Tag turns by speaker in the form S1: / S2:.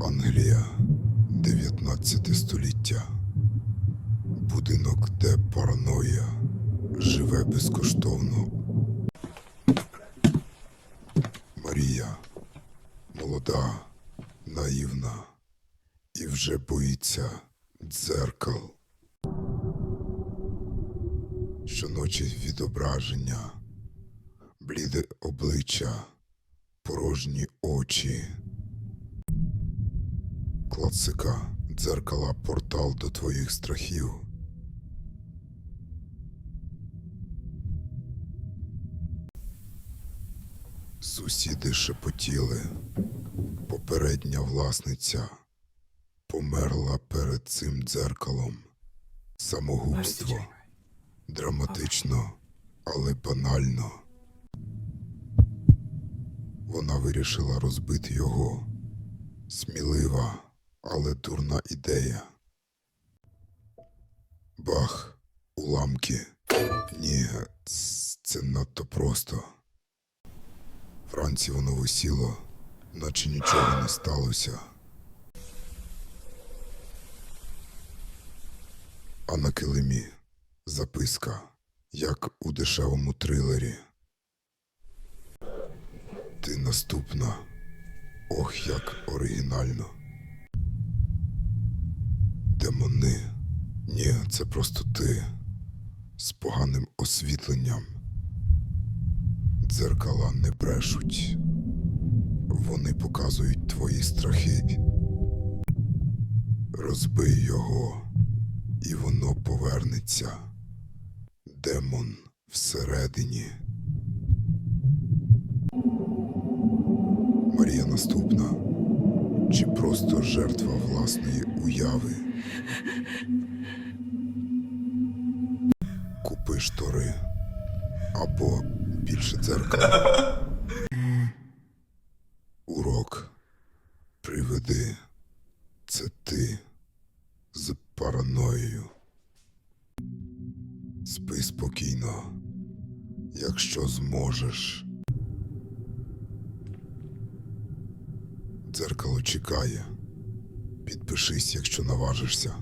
S1: Англія, 19 століття. Будинок, де параноя живе безкоштовно. Марія молода, наївна і вже боїться дзеркал. Щоночі відображення, бліде обличчя, порожні очі. Класика дзеркала портал до твоїх страхів. Сусіди шепотіли. Попередня власниця померла перед цим дзеркалом. Самогубство. Драматично, але банально. Вона вирішила розбити його. Смілива, але дурна ідея. Бах, уламки. Ні, це надто просто. Вранці воно висіло, наче нічого не сталося. А на килимі записка, як у дешевому трилері. Ти наступна. Ох, як оригінально. Демони. Ні, це просто ти. З поганим освітленням. Дзеркала не брешуть. Вони показують твої страхи. Розбий його, і воно повернеться. Демон всередині. Марія наступна. Чи просто жертва власної уяви? Купи штори або більше дзеркала. Урок. Приведи. Це ти з параноєю. Спи спокійно, якщо зможеш. Дзеркало чекає. Підпишись, якщо наважишся.